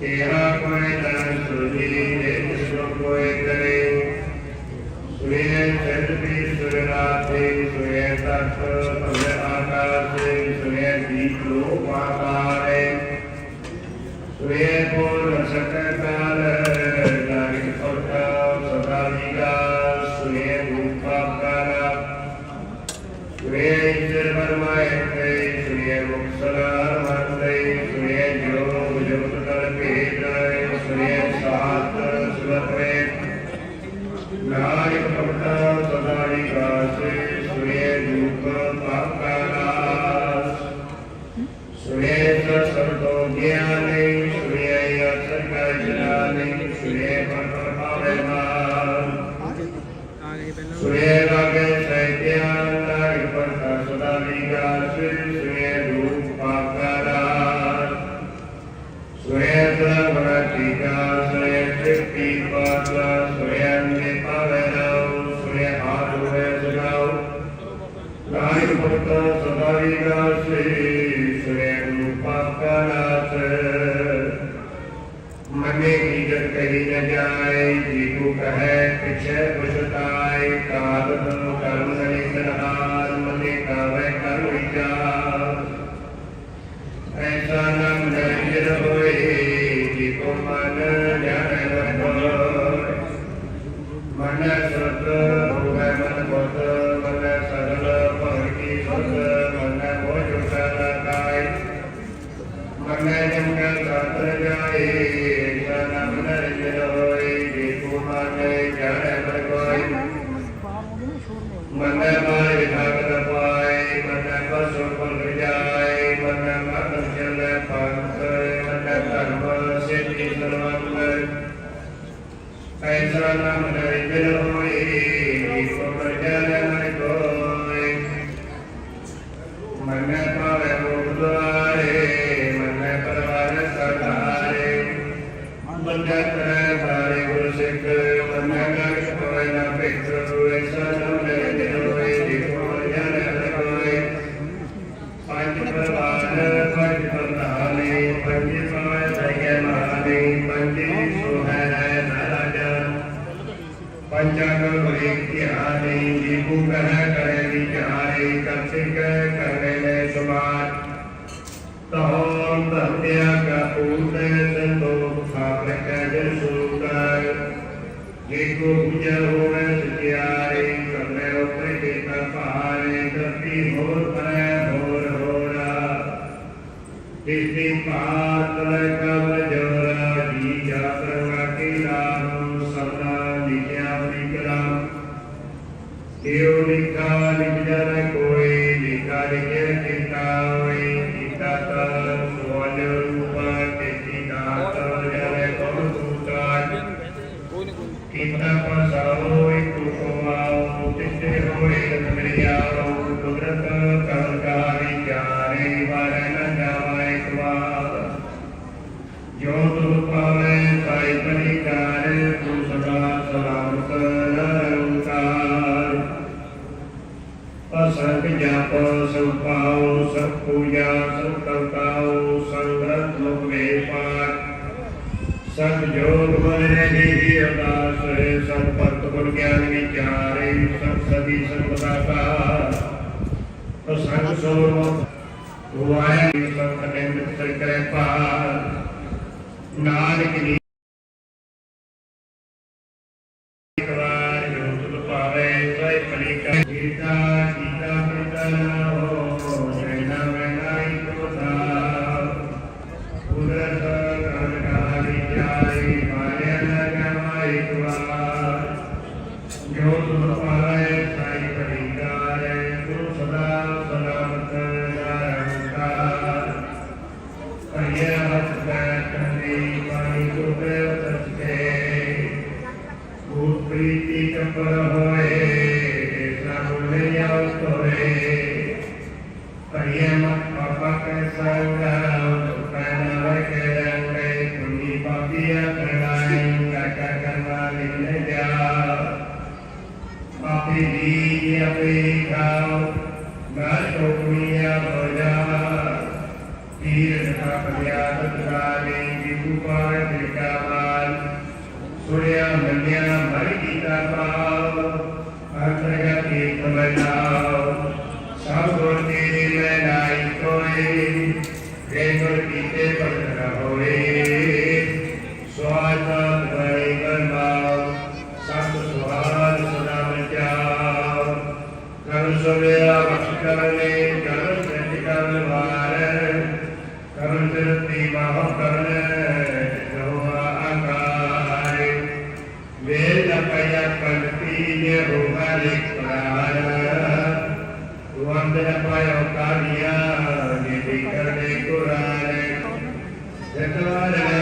ਤੇਰਾ ਕੋਈ ਤਨ ਸੁਜੀ ਦੇ ਜਿਸੋ ਕੋਈ ਕਰੇ ਸੁਏ ਜਦ ਵੀ ਸੁਰਨਾਥੇ ਸੁਏ ਤਤ ਭਵੇ ਆਕਾਸ਼ੇ ਸੁਏ ਦੀਪ ਲੋਕ ਆਕਾਰੇ ਸੁਏ ਪੂਰ ਸਕਕਾਲ ਨਾਰਿ ਕੋਟਾ ਸਦਾ ਵਿਗਾ ਸੁਏ ਰੂਪਾਕਾਰਾ ਸੁਏ ਇੰਦਰ ਵਰਮਾਏ ਤੇ ਸੁਏ ਮੁਕਸਲਾ ਮੰਦੇ ਸੁਏ ਜੋ ਜੁਗਤ ਕਰ ਭੇਦ ਸੁਏ ਸਾਤ ਸੁਰਤਰੇ ਨਾਇਕ ਭਗਤਾ ਸਦਾਈ ਗਾਸੇ ਸੁਏ ਰੂਪ ਪਾਕਾਰਾਸ ਸੁਏ ਸਰਤੋ ਗਿਆਨੀ ਸੁਏ ਅਸਰ ਕਾ ਜਨਾਨੀ ਸੁਏ ਪਰਮ ਭਾਵੇ ਮਾਨ। ਸੁਏ ਕਹੀ ਮਨ ਮਾਇ ਭਗਤ ਪਾਏ ਮਨ ਪਸੁ ਪਲ ਜਾਏ ਮਨ ਮਨ ਚਲੇ ਪੰਥ ਮਨ ਧਰਮ ਸਿੱਧੀ ਸਰਵੰਗ ਐਸਾ ਨਾਮ ਨਿਰੰਜਨ ਹੋਏ ਏਕੋ ਪ੍ਰਜਨ ਮਨ ਕੋਏ ਮਨ ਪਾਵੇ ਮੋਖ ਦੁਆਰੇ ਮਨ ਪਰਵਾਰ ਸਦਾਰੇ ਬੰਦਾ ਕਰੈ ਬਾਰੇ ਗੁਰ ਸਿੱਖ ਮਨ ਗਰ ਕੋਇ ਨਾ ਭੇਟੋ ਐਸਾ ਸੰਤੋਖ ਸਾਪਰ ਕੈ ਜਨ ਸੂਕਰ ਜੇ ਕੋ ਪੁਜਾ ਹੋਵੇ ਸਚਿਆਰੇ ਪੂਜਾ ਸਭ ਮੁਖ ਵੇ ਪਾਠ ਸਤ ਜੋਗ ਮਨ ਜੀ ਅਰਦਾਸ ਸਤ ਭਗਤ ਗੁਣ ਗਿਆਨ ਵਿਚਾਰੇ ਸਤ ਸਦੀ ਸੰਪਦਾ ਕਾ ਪ੍ਰਸੰਗ ਸੋਰ ਵਾਇਆ ਸੰਤ ਨੇ ਮਿੱਤਰ ਕਰੇ ਪਾਰ ਨਾਨਕ ਜੀ ਪਾਪਾ Gracias.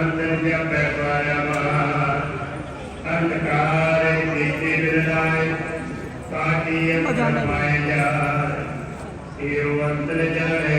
ਅੰਤਿਆ ਪੈਪਾਇਆ ਵਾ ਅੰਧਕਾਰੇ ਜੀਤੇ ਬਿਰਦਾਏ ਸਾਡੀ ਅੰਤਰ ਮਾਇਆ ਏਵ ਅੰਤਰ ਜਾਣੇ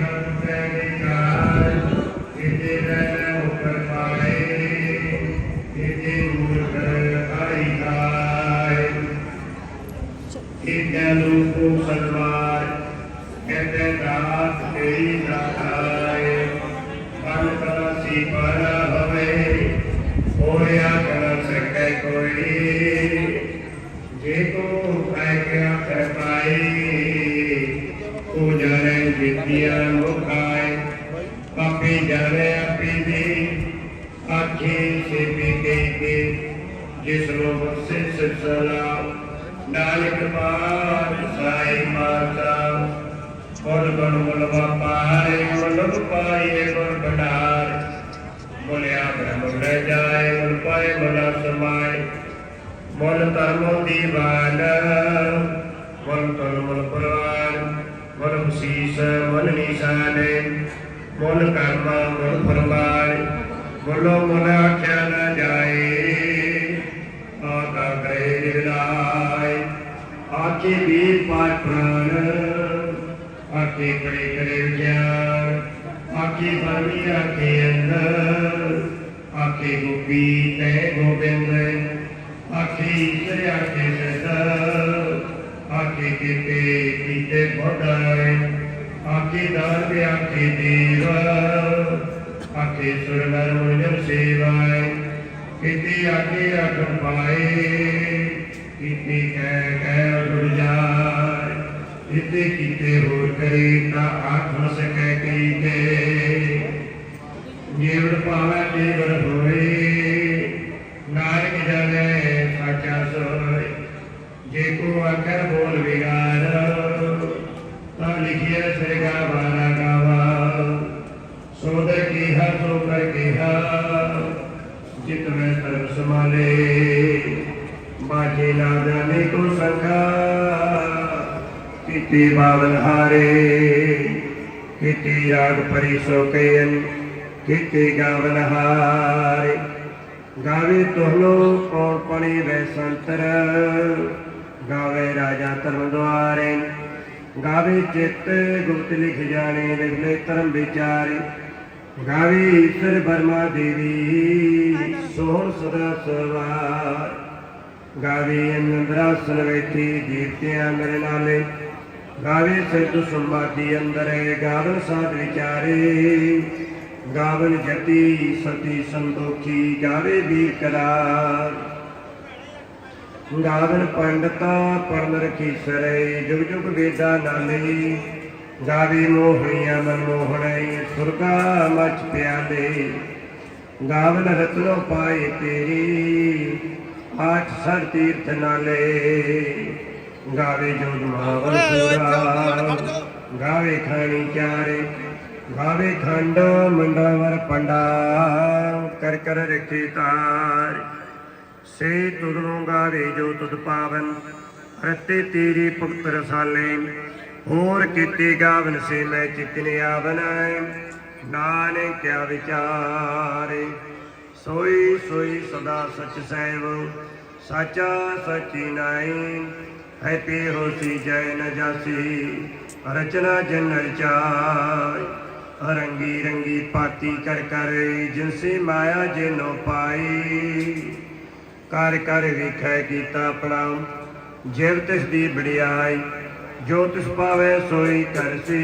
contagion. ਦੀਆਂ ਮੁਖਾਏ ਪਾਪੀ ਜਾਣੇ ਆਪੀ ਦੀ, ਆਖੇ ਸੇਪੀ ਕੇ ਕੇ। ਜਿਸ ਨੂੰ ਬਖਸ਼ੇ ਸਿਰਸਲਾ ਨਾਨਕ ਮਾਰ ਸਾਈ ਮਾਤਾ। ਕੋਲ ਬਣ ਮੁਲ ਵਪਾਰੇ ਮੁਲ ਪਾਏ ਗੁਰ ਬਡਾਰ ਬੋਲਿਆ ਬ੍ਰਹਮ ਰਹਿ ਜਾਏ ਮੁਲ ਪਾਏ ਮੁਲਾ ਸਮਾਏ ਮੁਲ ਧਰਮੋ ਦੀ ਬਾਣ ਮੁਲ ਤਨ ਮੁਲ ਪਰ ਮਨ ਨਿਸ਼ਾਨ ਮੁਲ ਕਰਮਾ ਮੁਲ ਫਰਮਾਨ ਬੋਲੋ ਮਨ ਆਖਿਆ ਨਾ ਜਾਏ ਆਗਾ ਕਰੇ ਨਿਰਨਾਇ ਆਖੇ ਵੀ ਪਾਇ ਪ੍ਰਾਨ, ਆਖੇ ਕਰੇ ਕਰੇ ਗਿਆਨ ਆਖੇ ਬਰਮੀ ਆਖੇ ਅੰਦਰ, ਆਖੇ ਗੋਪੀ ਤੈ ਗੋਬਿੰਦ, ਆਖੇ ਈਸ਼ਰ ਆਖੇ ਸਦਾ ਆਖੇ ਕੀਤੇ ਕੀਤੇ ਬੋੜਾ ਆਖੇ ਦਾਨ ਤੇ ਆਖੇ ਦੇਵਾ, ਆਖੇ ਸੁਰਨਰ ਮੁਨਿਮ ਸੇਵਾਏ, ਕੀਤੀ ਆਖੇ ਆਖਣ ਪਾਏ, ਕੀਤੀ ਕਹਿ ਕਹਿ ਉੜ ਜਾਏ, ਜਿੱਤੇ ਕੀਤੇ ਹੋਰ ਕਰੇ ਤਾਂ ਆਖਣ ਸਕੈ ਕੀਤੇ। ਜੀਵਨ ਪਾਵੇ ਜੀਵਨ ਹੋਏ ਨਾਨਕ ਜਾਣੇ ਸਾਚਾ ਸੋਏ, ਜੇ ਕੋ ਆਖਰ ਬੋਲ ਵਿਗਾੜ ਤਾਂ ਲਿਖਿਆ ਸਰਗਾ ਬਾਰਾ ਗਾਵਾ। ਸੋਦਰ ਕੀਹਾ ਸੋ ਕਰ ਕੀਹਾ। ਜਿਤ ਮੈਂ ਧਰਮ ਸਮਾਲੇ ਬਾਜੇ ਨਾ ਜਾਣੇ ਕੋ ਸੰਗਾ ਕੀਤੀ ਬਾਵਨ ਹਾਰੇ, ਕੀਤੀ ਰਾਗ ਪਰੀ ਸੋ ਕੇਨ, ਕੀਤੀ ਗਾਵਨ ਹਾਰੇ। ਗਾਵੇ ਤੋਹਲੋ ਕੌਣ ਪਣੀ ਵੈ ਸੰਤਰ, ਗਾਵੇ ਰਾਜਾ ਧਰਮ ਦੁਆਰੇ। ਗਾਵੇ ਚਿੱਤ ਗੁਪਤ ਲਿਖ ਜਾਣੇ ਲਿਖਲੇ ਧਰਮ ਵਿਚਾਰੇ। ਗਾਵੇ ਈਸ਼ਰ ਬਰਮਾ ਦੇਵੀ, ਸੋਹਣ ਸਦਾ ਸਵਾਰ। ਗਾਵੇ ਅੰਦਰਾਸਨ ਬੈਠੀ ਜੀਵਤਿਆਂ ਮੇਰੇ ਨਾਲੇ। ਗਾਵੇ ਸਿੱਧ ਸੰਵਾਦੀ ਅੰਦਰ ਗਾਵਨ ਸਾਧ ਵਿਚਾਰੇ। ਗਾਵਨ ਜਤੀ, ਸਤੀ ਸੰਤੋਖੀ ਗਾਵੇ ਵੀਰ ਕਰਾਰ। ਗਾਵਨ ਪੰਡਤਾ ਪੜਨ ਰਖੀ ਸਰੇ ਜੁਗ ਜੁਗ ਵੇਦਾ ਨਾਲੇ ਗਾਵੇ ਮੋਹਣੀਆਂ ਮਨ ਮੋਹਣਈ ਸੁਰਗਾ ਮਚ ਪਿਆਲੇ। ਗਾਵਨ ਰਤਨੋ ਪਾਏ ਤੇਰੀ ਆਠ ਸਰ ਤੀਰਥ ਨਾਲੇ। ਗਾਵੇ ਜੋਗ ਮਹਾਵਰ ਸੂਰਾ ਗਾਵੇ ਖਾਣੀ ਚਾਰੇ ਗਾਵੇ ਖੰਡ ਮੰਡਵਰ ਪੰਡਾ ਕਰ ਕਰ ਰਖੇ ਤਾਰ। ਸੇ ਤੁਧਨੂੰ ਗਾਵੇ ਜੋ ਤੁਧ ਪਾਵਨ, ਰਤੇ ਤੇਰੀ ਭਗਤ ਰਸਾਲੇ। ਹੋਰ ਕੀਤੇ ਗਾਵਨ ਸੇ ਮੈਂ ਚਿਤਨ ਆਵਨ ਨਾਨਕ ਕਿਆ ਵਿਚਾਰੇ। ਸੋਈ ਸੋਈ ਸਦਾ ਸਚ ਸੈਵ ਸਾਚਾ ਸਚੀ ਨਾਈ ਹੈ ਤੇ ਹੋਸੀ ਜੈ ਨ ਜਾਸੀ, ਰਚਨਾ ਜਨ ਰਚਾਈ ਰੰਗੀ ਰੰਗੀ ਪਾਤੀ ਕਰ ਕਰ ਜਿਨਸੇ ਮਾਇਆ ਜਿਨੋ ਪਾਈ। ਕਰ ਕਰ ਵੇਖੈ ਕੀਤਾ ਆਪਣਾ ਜਿਵ ਤਿਸ ਦੀ ਬੜਿਆਈ ਜੋ ਤਿਸ ਪਾਵੇ ਸੋਈ ਕਰਸੀ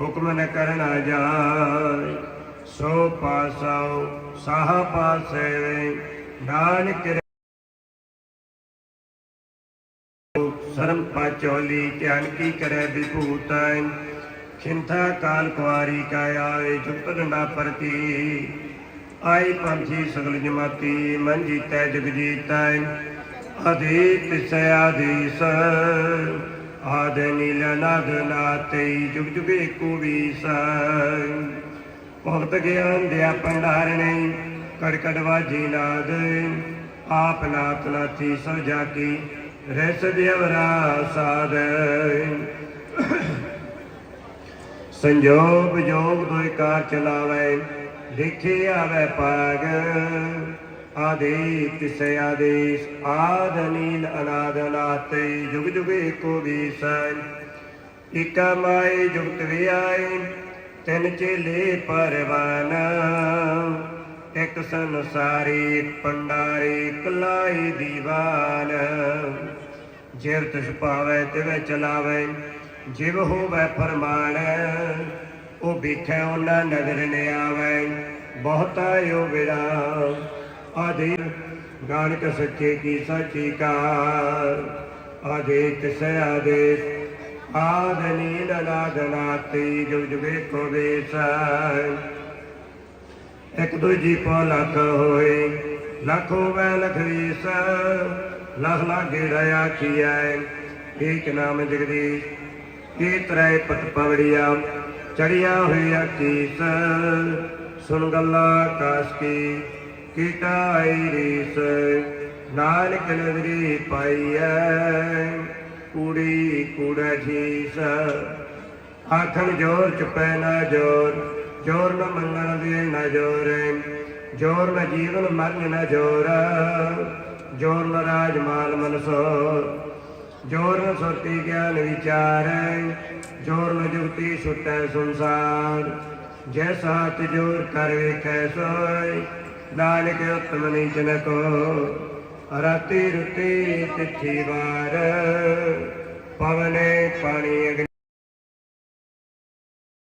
ਹੁਕਮ ਨ ਕਰਨਾ ਜਾਏ, ਸੋ ਪਾਸਉ, ਸਾਹ ਪਾਸੇ ਨਾਨਕ ਸਰਮ ਪਾਚੋਲੀ ਧਿਆਨ ਕੀ ਕਰੈ ਵਿਭੂਤੈ। ਖਿੰਥਾ ਕਾਲ ਕੁਆਰੀ ਕਾਇਆ ਜੁਗਤ ਡੰਡਾ ਪ੍ਰਤੀ। ਆਈ ਪੰਥੀ ਸਗਲ ਜਮਾਤੀ, ਮਨ ਜੀਤੈ, ਜਗ ਜੀਤੈ। ਅਧੀਤ ਸੇ ਆਦ ਨੀਲ ਨਦ ਨਾਤੇ, ਜੁਗ ਜੁਗ ਏਕੋ ਵੀਸ। ਭਗਤ ਗਿਆਨ ਦਿਆ ਭੰਡਾਰਣੇ ਕੜ ਕੜ ਵਾਜੀ ਨਾਦ। ਆਪ ਨਾਥ ਨਾਥੀ ਸਭ ਜਾ ਕੀ ਰਹਿ ਦਿਵਰਾ ਸਾਧ ਸੰਜੋਗ ਜੋਗ ਦੋਇ ਕਾਰ ਚਲਾਵੇ ਦੇਖੇ ਆਵੇ ਪਾਗ ਆਦੇ ਤਿਸੈ ਆਦੇਸ, ਆਦ ਨੀਲ ਅਨਾਦ ਨਾਤੇ ਜੁਗ ਜੁਗ ਏਕੋ ਵੀਸੈ ਇਕਾ ਮਾਏ ਜੁਗਤ ਵਿਆਏ, ਤਿੰਨ ਚੇਲੇ ਪਰਵਾਨ। ਇੱਕ ਸੰਸਾਰੀ, ਇੱਕ ਪੰਡਾਰੀ ਕਲਾਈ ਦੀਵਾਨ। ਜਿਵ ਤਿਸ ਪਾਵੇ, ਤਿਵੇਂ ਚਲਾਵੇ, ਜਿਵ ਹੋਵੇ ਫਰਮਾਨ। ਉਹ ਵੇਖੈ ਉਹਨਾਂ ਨਜ਼ਰ ਨ ਆਵੇ, ਬਹੁਤਾ ਯੋ ਵਿਰਾ ਆਦੇ ਗਾਣਕ ਸੱਚੇ ਕੀ ਸਾਚੀ ਕਾਰ। ਆਦੇ ਤਿਸ ਆਦੇਸ, ਆਦ ਨੀਲ ਨਾਦ ਜੁਗ ਜੁਗੇ ਕੋ ਵੇਸੈ। ਇੱਕ ਦੂਜੀ ਪੋ ਲੱਖ ਹੋਏ, ਲੱਖ ਹੋਵੇ ਲਖ ਵੀਸ। ਲਖ ਲਾਗੇ ਰਇਆ ਕੀਐ, ਏਕ ਨਾਮ ਜਗਦੀਸ਼ ਕੀ ਤਰੇ ਪਤ ਪਵੜੀਆ। ਚੜਿਆ ਹੋਇਆ ਕੀਸ ਸੁਨ ਗੱਲਾ ਕਾਸ ਕੀ ਕੀਟਾ ਰੀਸ, ਨਾਨਕ ਨਦਰੀ ਪਾਈਐ ਕੂੜੀ ਕੂੜਾ ਠੀਸ ਆਖਣ ਜੋਰ ਚੁਪੈ ਨਾ ਜੋਰ ਜੋਰ ਨ ਮੰਗਣ ਦੇ ਨਾ ਜੋਰ ਜੋਰ ਨ ਜੀਵਨ ਮਰਨ ਨਾ ਜੋਰ ਜੋਰ ਨ ਰਾਜ ਮਾਲ ਮਨਸੋ ਜੋਰ ਸੁਰਤੀ ਗਿਆਨ ਵਿਚਾਰ, ਜੋਰ ਨ ਜੁਗਤੀ ਸੁਟੈ ਸੰਸਾਰ। ਜੈ ਸਾਥ ਜੋਰ ਕਰ ਵੇਖੈ ਸੋਇ ਨਾਨਕ ਉਤਮ ਨੀਚ ਕੋ ਰਾਤੀ ਰੁਤੀ ਤਿਥੀ ਵਾਰ, ਪਵਨੇ ਪਾਣੀ ਅਗਨੀ